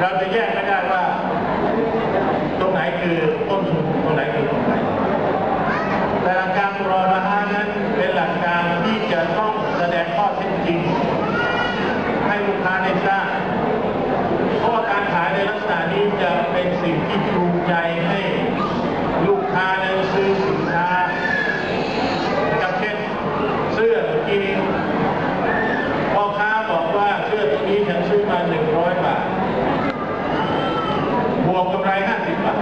เราจะแยกไม่ได้ว่า ตรงไหนคือต้นทุนตรงไหนคือกำไรแต่หลักการมุรอนะฮะนั้นเป็นหลักการที่จะต้องแสดงข้อเท็จจริง ให้ลูกค้าได้ทราบเพราะว่าการขายในลักษณะนี้จะเป็นสิ่งที่จูงใจให้ลูกค้านั้นซื้อสินค้านะครับเช่นเสื้อเมื่อกี้นี้พ่อค้าบอกว่าเสื้อตัวนี้ฉันซื้อมา 100 บาท บวกกำไร 50 บาท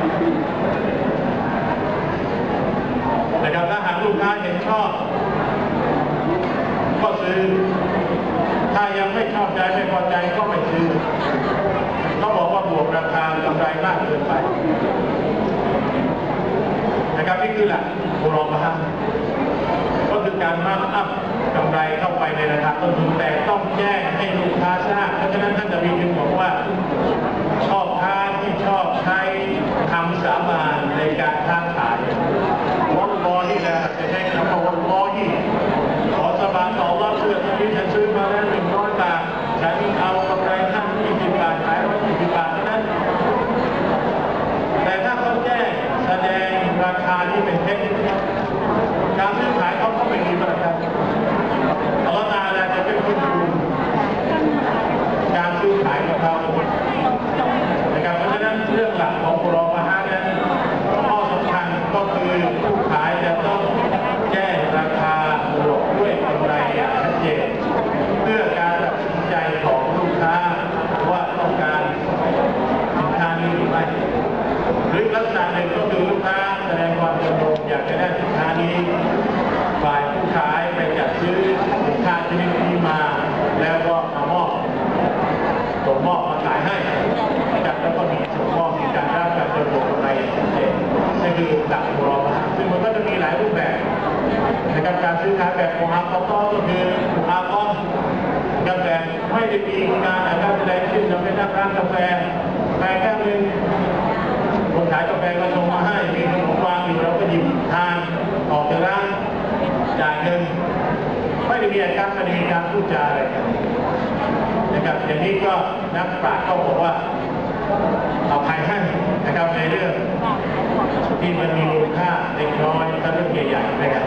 นะครับถ้าหากลูกค้าเห็นชอบ ก็ซื้อ ถ้ายังไม่ ชอบใจไม่พอใจก็ไม่ซื้อเขาบอกว่าบวกราคากำไรมากเกินไปนะครับนี่คือหลักโบราณนะครับก็คือการมาร์กอัพกำไรเข้าไปในราคาต้นทุนแต่ต้องแจ้งให้ลูกค้าทราบเพราะฉะนั้นท่านจะมีจึงบอกว่า ชอบค้าที่ชอบใช้คำสาบานในการค้าขายวัลลอฮีนะจะใช้คำว่าวัลลอฮีขอสาบานต่อว่าเสื้อตัวนี้ฉันซื้อมาแล้วหนึ่งร้อยบาทฉันเอากำไรท่านยี่สิบบาทขายร้อยยี่สิบบาทเท่านั้น แต่ถ้าเขาแจ้งแสดงราคาที่เป็นเท็จการซื้อขายเขาก็ไม่มีประกันอัลลอฮฺตาลาจะเป็นผู้ดูการซื้อขายของเขานะครับเพราะฉะนั้นเรื่องหลักของกุรอมาฮานั้นข้อสำคัญก็คือผู้ขายจะต้องแจ้งราคาบวกด้วยกำไรอย่างชัดเจนเพื่อการตัดสินใจของลูกค้าว่าต้องการสินค้านี้หรือไม่ หรือลักษณะหนึ่งก็คือลูกค้าแสดงความจำนง อยากจะได้สินค้านี้ฝ่ายผู้ขายไปจัดซื้อสินค้าชนิดนี้มา แล้วก็มามอบส่งมอบมาขายให้จากแล้วก็มีส่งมอบมีการรับการจำนงอะไรชัดเจนนั่นคือหลักของเราซึ่งมันก็จะมีหลายรูปแบบนะครับการซื้อขายแบบโมฮัมมัดก็คือโมฮัมมัดกาแฟไม่ได้มีการอะไรใดขึ้นเราไปนั่งร้านกาแฟแฟแก้วหนึ่งคนขายกาแฟก็ชงมาให้ มีขนมวางอยู่เราก็หยิบทานออกจากร้านจ่ายเงิน ไม่ได้มีอาการไม่ได้มีการพูดจาอะไรกันนะครับอย่างนี้ก็นักปราชญ์ก็บอกว่าเอาภัยให้นะครับในเรื่องที่มันมีมูลค่าเล็กน้อยถ้าเรื่องใหญ่ๆนะครับ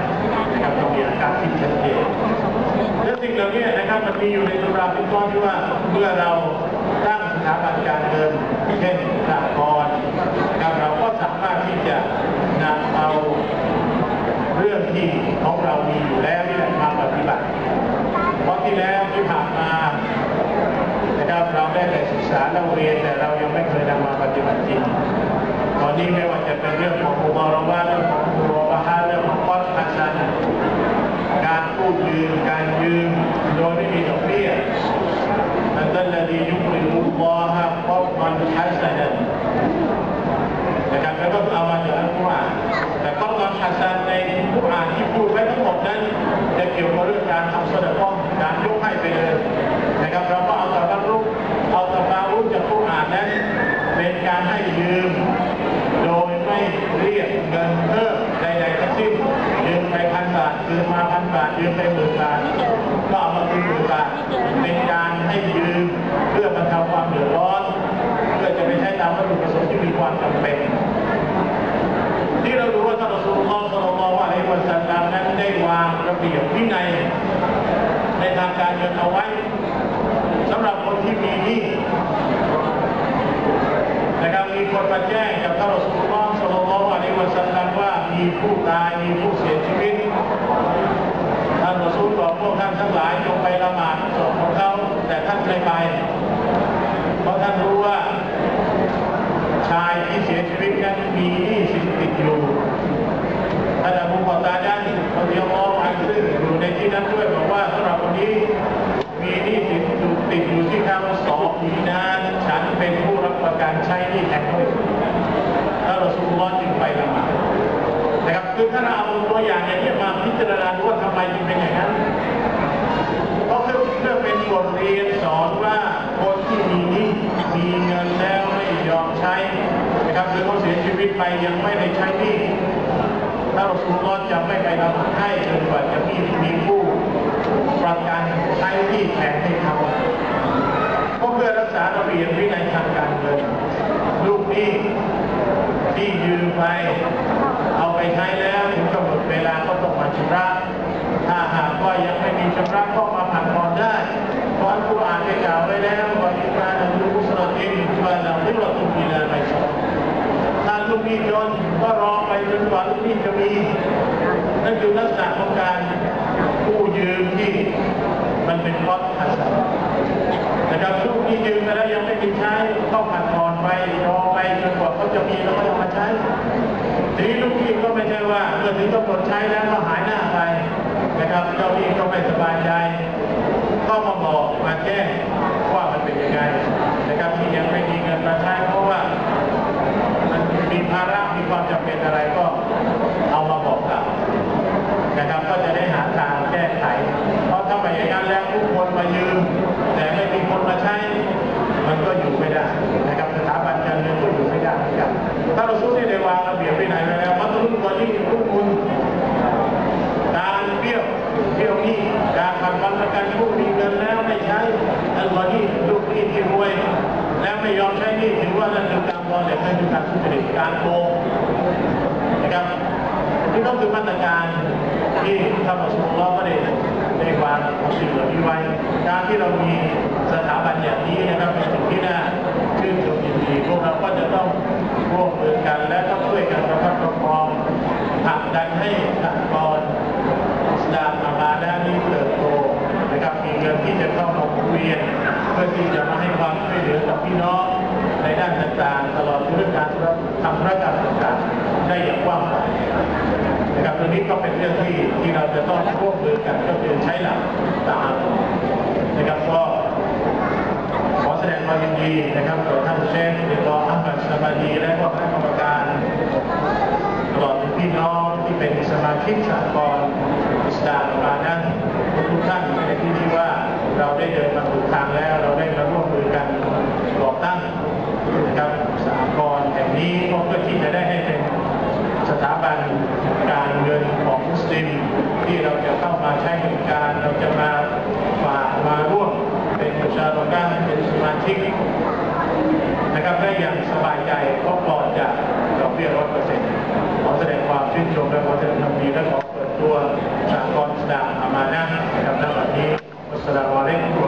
นะครับต้องมีอาการที่ชัดเจนและสิ่งเหล่านี้นะครับมันมีอยู่ในตำราพิกรที่ว่าเมื่อเราตั้งสถาบันการเงินเช่นสหกรณ์นะครับเราก็สามารถที่จะนำเอาเรื่องที่ของเรามีอยู่แล้ว พราะที่แล้วที่ผ่านมานะครับเราได้แต่ศึกษาเราเรียนแต่เรายังไม่เคยนำมาปฏิบัติจริง ตอนนี้ไม่ว่าจะเป็นเรื่องของอุบาระวาเรื่องของอุโรบาฮาเรื่องของวัดฮัสซันการกู้ยืมการยืมโดยไม่มีดอกเบี้ยอันนั้นละดียุคริลุลลอฮะครอบมันฮัสซันนะครับแล้วก็เอามาจากอัลกุรอานแต่ครอบมันฮัสซันในกุรอานที่พูดไว้ทั้งหมดนั้นจะเกี่ยวกับเรื่องการทำสดะก้องการยกให้ไปเลยนะครับเราก็เอาตะบารุกเอาตะบารุกจากกุรอานนั้นเป็นการให้ยืม โดยไม่เรียกเงินเพิ่มใดๆทั้งสิ้นยืมไปพันบาทยืมมาพันบาทยืมไปหมื่นบาทก็เอามาคืนหมื่นบาทเป็นการให้ ยืมเพื่อบรรเทาความเดือดร้อน เพื่อจะไปใช้ตามวัตถุประสงค์ที่มีความจำเป็น ที่เรารู้ว่าท่านรอสูลุลอฮ์ศ็อลลัลลอฮุอะลัยฮิวะซัลลัมนั้นได้วางระเบียบวินัยในทางการเงินเอาไว้สำหรับคนที่มีหนี้นะครับมีคนมาแจ้งกับท่านรอสูลุลลอฮ์ศ็อลลัลลอฮุอะลัยฮิวะซัลลัมว่ามีผู้ตายมีผู้เสียชีวิตท่านรอสูลบอกพวกท่านทั้งหลายจงไปละหมาด แต่ท่านไม่ไป เพราะท่านรู้ว่าชายที่เสียชีวิตนั้นมีหนี้สินติดอยู่ท่านอบูบอตาดันคนเดียวมองอันซึ่งอยู่ในที่นั้นด้วยบอกว่าสำหรับคนนี้มีหนี้สินอยู่ติดอยู่ที่เขาสอบปีนานฉันเป็นผู้รับประกันใช้หนี้แทนเขาถ้าเราสุลลอจึงไปละหมาดนะครับคือถ้าเราเอาตัวอย่างอย่างนี้มาพิจารณาดูว่าทำไมจึงเป็นอย่างนั้นก็คือเพื่อเรียนสอนว่าคนที่มีหนี้มีเงินแล้วไม่ยอมใช้นะครับหรือเขาเสียชีวิตไปยังไม่ได้ใช้หนี้ถ้าเราสูงรอดจะไม่ไปทำให้จนกว่าจะมีมีผู้ประกันใช้หนี้แทนให้เขาก็เพื่อรักษาระเบียบวินัยทางการเงินลูกหนี้ที่ยืมไปเอาไปใช้แล้วถึงกำหนดเวลาก็ต้องมาชำระถ้าหากว่ายังไม่มีชำระก็มา ถ้าลูกหนี้จนก็รอไปจนกว่าลูกหนี้จะมีนั่นคือลักษณะของการกู้ยืมที่มันเป็นคอสหัสนะครับลูกหนี้ยืมไปแล้วยังไม่มีใช้ต้องผัดผ่อนไปรอไปจนกว่าเขาจะมีแล้วก็จะมาใช้ทีนี้ลูกหนี้ก็ไม่ใช่ว่าเมื่อถึงกำหนดใช้แล้วก็หายหน้าไปนะครับเจ้าหนี้ก็ไม่สบายใจก็มาบอกมาแจ้งว่ามันเป็นยังไงนะครับที่ยังไม่มีเงินมาใช้เพราะว่า มีภาระมีความจำเป็นอะไรก็เอามาบอกกล่าวนะครับ ก็จะได้หาทางแก้ไข เพราะถ้าไม่อย่างนั้นแล้วทุกคนมายืมแต่ไม่มีคนมาใช้ มันก็อยู่ไม่ได้นะครับสถาบันการเงินก็อยู่ไม่ได้เหมือนกันถ้าเราสู้ที่ได้วางระเบียบไปไหนไว้แล้วมันต้องรู้ก่อนที่ทุกคนการเบี้ยวเบี้ยวนี้การผ่อนบันประกันผู้มีเงินแล้วไม่ใช้อันก่อนที่ลูกนี้ที่รวยแล้วไม่ยอมใช้นี้ถือว่านั่นคือ การบอลเด็กนั่นคือการทุจริตการโกงนะครับนี่ก็คือมาตรการที่ท่านประชุมเราก็ได้ได้วางสิ่งเหล่านี้ไว้ การที่เรามีสถาบันอย่างนี้นะครับเป็นสิ่งที่น่า ต่างๆ ตลอดเรื่องการทำธุรกรรต่างๆได้อย่างกว้างขวางนะครับตรงนี้ก็เป็นเรื่องที่ที่เราจะต้องร่วมมือกันก็คือใช้หลักตามนะครับก็ขอแสดงความยินดีนะครับต่อท่านเชฟดิตออัมบัตสบาดีและก็คณะกรรมการตลอดถึงพี่น้องที่เป็นสมาชิกสากลอิสลามมานั้นทุกท่านในที่ที่ว่าเราได้เดินมาถูกทางแล้วเราได้มาร่วมมือกันก่อตั้ง นะครับสากลแห่งนี้ก็เพื่อที่จะได้ให้เป็นสถาบันการเงินของมุสลิม ที่เราจะเข้ามาใช้บริการเราจะมาฝากมาร่วมเป็นประชาชนได้เป็นสมาชิกนะครับได้อย่างสบายใจเพราะปลอดจากดอกเบี้ยร้อยเปอร์เซ็นต์ขอแสดงความชื่นชมและขอแสดงความดีและขอเปิดตัวสากลสดาอามานะนะครับณบัดนี้อัสสลามุอะลัยกุม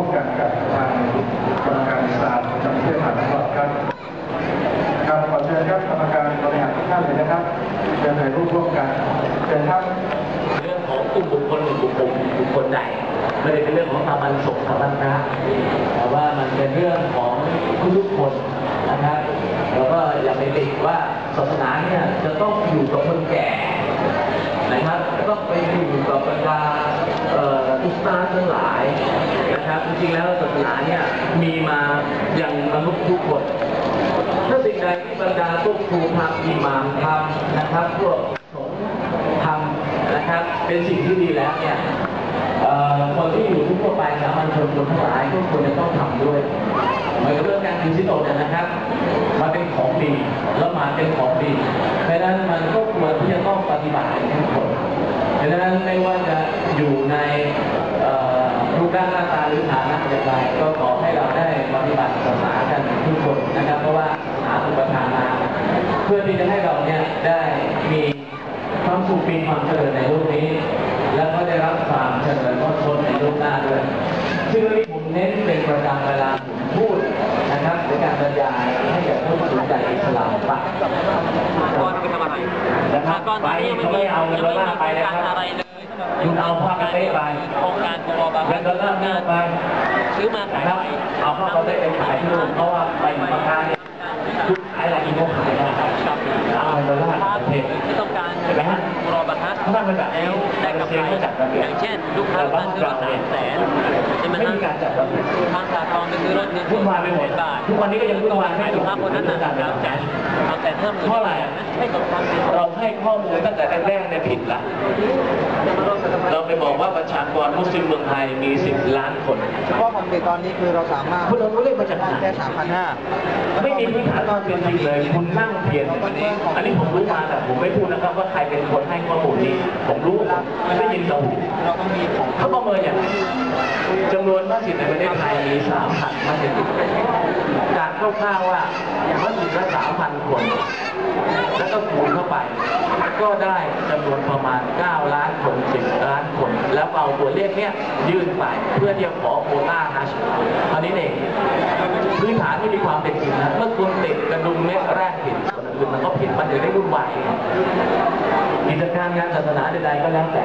วมกันกับทางกรรมการอิสลารจำประเทศมหาสมุทรครับครับขอเชิญครับกรรมการบริหารทุกท่านเลยนะครับเชิญถ่ายรูปร่วมกันเชิญครับเรื่องของกลุ่มบุคคลหรือบุคคลบุคคลใดไม่ได้เป็นเรื่องของสาบันสงฆ์สาบันพระแต่ว่ามันเป็นเรื่องของทุกๆคนนะครับแล้วก็อย่าไปติดว่าศาสนาเนี่ยจะต้องอยู่กับคนแก่ ต้องไปอยู่กับบรรดาอุสตาทั้งหลายนะครับจริงๆแล้วศาสนาเนี่ยมีมาอย่างมนุษย์ทุกคนถ้าสิ่งใดที่บรรดาพวกครูทำอิหมามทำนะครับพวกสงฆ์ทำนะครับเป็นสิ่งที่ดีแล้วเนี่ยคนที่อยู่ทั่วไปสามัญชนคนทั้งหลายก็ควรจะต้องทำด้วย เหมือนกับเรื่องการถือศีลอดเนี่ยนะครับมันเป็นของดีแล้วมาเป็นของดีเพราะฉะนั้นมันก็ควรที่จะต้องปฏิบัติทุกคนเพราะฉะนั้นไม่ว่าจะอยู่ในรูปร่างหน้าตาหรือฐานะอย่างไรก็ขอให้เราได้ปฏิบัติศาสนากันทุกคนนะครับ เพราะว่าศาสนาอุปทานมาเพื่อที่จะให้เราเนี่ยได้มีความสุขมีความเจริญในโลกนี้ แล้วก็ได้รับความเจริญงดทนในโลกหน้าด้วยซึ่งเรื่องนี้ผมเน้นเป็นประจำเวลาผมพูด นะครับในการบรรยายให้กับผู้สนใจอิสลามฟังก่อนไปทำอะไรนะครับก่อนไปนี้ยังเขาไม่ไม่มีเอาเงินดอลลาร์ไปนะการครับอะไรเลยคุณเอาผ้ากาเต้ไปโครงการกรอบาเงินดอลลาร์ไม่เอาไปซื้อมาขายนะครับไปเอาผ้ากาเต้ไปขายที่นู่นเพราะว่าไปปากกาเนี่ยคุณขายอะไรกินก็ขายได้เอาเงินดอลลาร์ถ้าประเทศที่ต้องการเห็นไหมฮะ แบบนี้ได้กำไรเขาจัดระเบียบอย่างเช่น ลูกค้าแต่มาบ้านซื้อรเราถสาเนี่ยมแสนใช่ไหมไม่ฮะมีการจัดระเบียบทางสากลไปซื้อรถเงินสวุ่ดนวายไปหมดแสนบาททุกวันนี้ก็ยังวุ่นวายขายลูกค้าคนนั้นน่ะสามแสนเอาแต่เพิ่มเงินเพราะอะไรให้กับทางเงินเราให้ข้อมูลตั้งแต่แรกๆเนี่ยผิดละเราไปบอกว่าประชากรมุสลิมเมืองไทยมี 10 ล้านคนเฉพาะของเด็กตอนนี้คือเราสามารถคุณเอาตัวเลขมาจากไหนแค่สามพันห้าไม่มีพื้นฐานความเป็นจริงเลยคุณนั่งเพียนอันนี้ผมรู้มาแต่ผมไม่พูดนะครับว่าใครเป็นคนให้ข้อมูลนี้ผมรู้ผมได้ยินจากหูเราต้องมีเขาประเมินอย่างจำนวนมัสยิดในประเทศไทยมีสามพันมัสยิดการคร่าวๆว่ามัสยิดละสามพันคน แล้วก็คูณเข้าไป ก็ได้จำนวนประมาณ 9 ล้านคน 10 ล้านคน แล้วเอาตัวเลขเนี้ยยื่นไปเพื่อที่จะขอโคต้าฮัชอันนี้เองพื้นฐานที่มีความเป็นจริงนะเมื่อคุณติดกระดุมเม็ดแรกผิดคน อื่นมันก็ผิดมันถึงได้วุ่นวายกิจการงานศาสนาใดๆก็แล้วแต่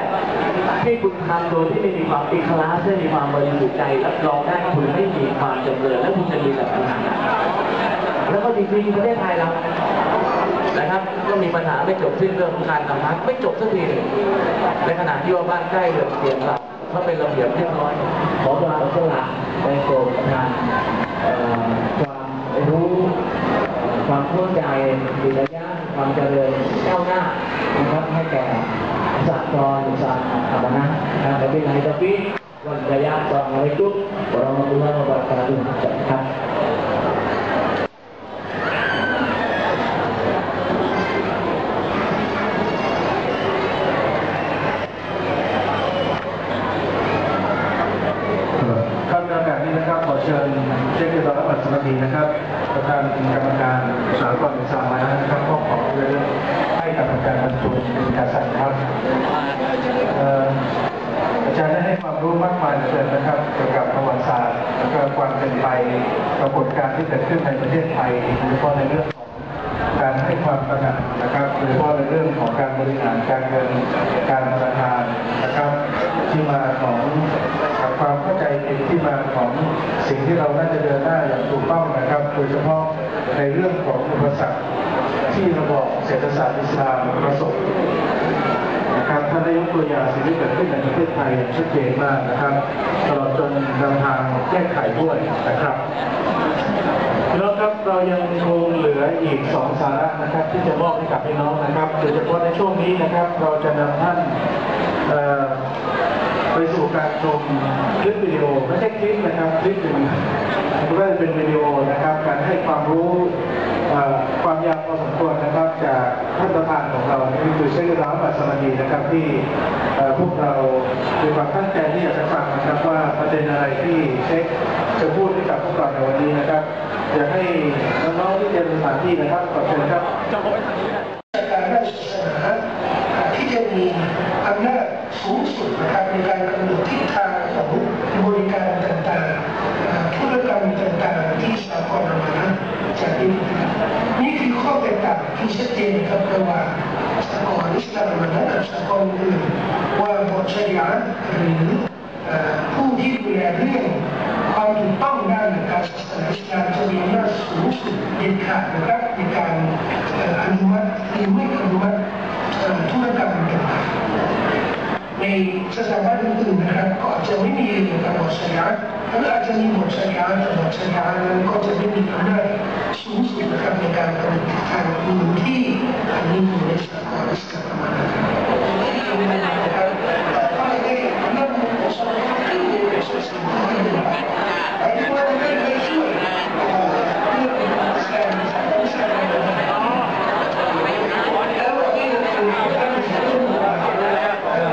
ที่คุณทำโดยที่ไม่มีความอิคลาสไม่มีความบริสุทธิ์ใจรับรองได้คุณไม่มีความจำเริญและคุณจะมีแต่ปัญหาแล้วก็จริงๆประเทศไทยเรานะครับก็มีปัญหาไม่จบสิ้นเรื่องของการทำพักไม่จบสักทีหนึ่งในขณะที่ว่าบ้านใกล้เรือนเคียงเราเขาเป็นระเบียบเรียบร้อยขอมาสละไปโปรดประทานเอ่อความรู้ ความเข้าใจวิทยะความเจริญก้าวหน้านะครับให้แก่สากลอุตสาหกรรมนะนะครับแต่เป็นไง tapi Wassalamualaikum warahmatullahi wabarakatuh ครับครับ เป็นการสั่งครับอาจารย์ได้ให้ความรู้มากมายเลือเกินนะครับเกี่ยวกับประวัติศาสตร์และก็ความเป็นไปปรากฏการณ์ที่เกิดขึ้นในประเทศไทยโดยเฉพาะในเรื่องของการให้ความตระหนักนะครับโดยเฉพาะในเรื่องของการบริหารการเงินการธนาคารนะครับ ที่มาของความเข้าใจผิดที่มาของสิ่งที่เราน่าจะเดินหน้าอย่างถูกต้องนะครับ โดยเฉพาะในเรื่องของอุปสรรคที่ระบอบเศรษฐศาสตร์อิสลามประสบ ยกตัวอย่างสิ่งที่เกิดขึ้นในประเทศไทยอย่างชัดเจนมากนะครับตลอดจนนำทางแก้ไขด้วยนะครับแล้วครับเรายังคงเหลืออีกสองสาระนะครับ ที่จะมอบให้กับพี่น้องนะครับโดยเฉพาะในช่วงนี้นะครับ เราจะนำท่านไปสู่การชมคลิปวิดีโอไม่ใช่คลิปนะครับคลิปหนึ่งก็จะเป็นวิดีโอนะครับ การให้ความรู้ ความยาวพอสมควรนะครับจากท่านประธานของเรานี่คือเชคร้าวบัสมานีนะครับที่พวกเรามีความตั้งใจที่อยากจะฟังนะครับว่าประเด็นอะไรที่เช็คจะพูดให้กับพวกเราในวันนี้นะครับอยากให้น้องๆที่เรียนสถานที่นะครับขอเชิญครับ นี่คือข้อแตกต่างที่ชัดเจนครับระหว่างสากลอิสลามมานะกับสากลอื่นว่าบทชริยะห์หรือผู้ที่ดูแลเรื่องความถูกต้องด้านการศาสนาอิสลามจะมีอำนาจสูงสุดเด็ดขาดนะครับในการอนุมัติหรือไม่อนุมัติธุรกรรมต่างๆในสถาบันอื่นๆนะครับก็อาจจะไม่มีเรื่องการบทชริยะห์หรืออาจจะมีบทชริยะห์แต่บทชริยะ กำหนดทิศทางอื่นที่อันนี้อยู่ในสากลอิสลามนะครับนะครับก็เลยได้นำของสากลที่อยู่ในสากลอิสลาม ไอ้ที่ว่าไม่ได้ช่วยเอ่อเรื่องแสดงแสดงแล้ววันนี้เราคือท่านผู้ชม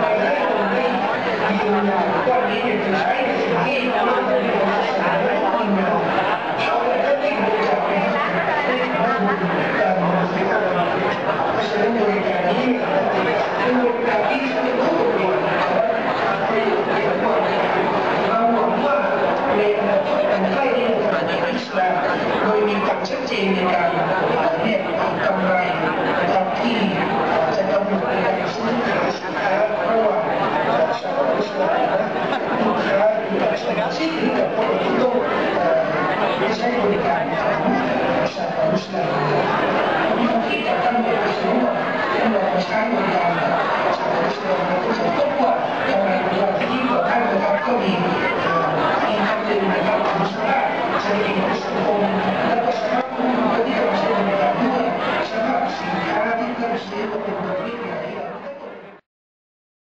ไปให้คนได้ยืนยันว่านี้จะใช้ในสิ่งที่เราไม่ได้ศาสนาและจริงแล้วเขาเลยก็ได้บริจาคไปให้ได้ทำบุญการบริจาคเพราะฉะนั้นบริการนี้เป็นบริการที่เป็นผู้บริจาคเราหวังว่าในอนาคตอันใกล้นี้นะครับอิสลามโดยมีความชัดเจนในการเรียกกำไรนะครับที่จะกำหนดในการซื้อขายสินค้าระหว่างชาวอิสลามและลูกค้าหรือ กับ